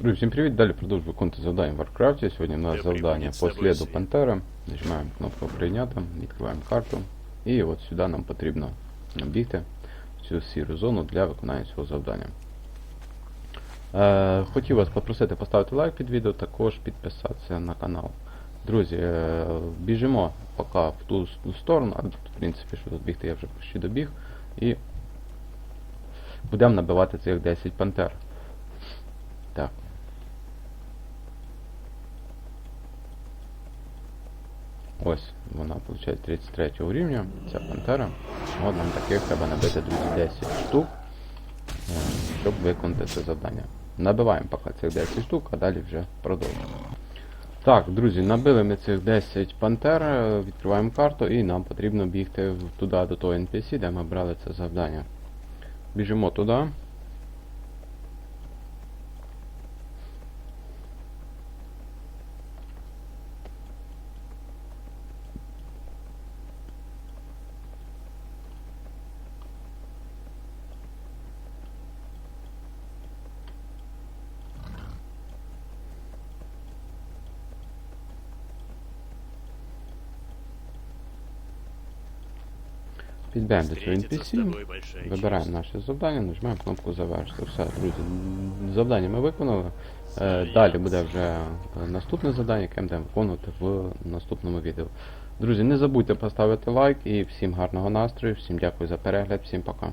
Друзі, всім привіт! Далі продовжую виконувати завдання в Варкрафті. Сьогодні у нас завдання по сліду. Пантери. Нажимаємо кнопку прийняти, відкриваємо карту. І от сюди нам потрібно бігти в цю сіру зону для виконання цього завдання. Е, хотів вас попросити поставити лайк під відео, також підписатися на канал. Друзі, е, біжимо поки в ту сторону, а в принципі, що тут бігти я вже почти добіг. І будемо набивати цих 10 пантер. Так. Ось вона виходить 33 рівня, ця пантера. От нам таких треба набити, друзі, 10 штук, е, щоб виконати це завдання. Набиваємо поки цих 10 штук, а далі вже продовжуємо. Так, друзі, набили ми цих 10 пантер, е, відкриваємо карту і нам потрібно бігти туди до того NPC, де ми брали це завдання. Біжимо туди. Підберемо до цього NPC. Вибираємо наше завдання, нажимаємо кнопку завершити. Все, друзі, завдання ми виконали. Е, Далі буде вже наступне завдання, яке ми будемо виконувати в наступному відео. Друзі, не забудьте поставити лайк і всім гарного настрою, всім дякую за перегляд, всім пока.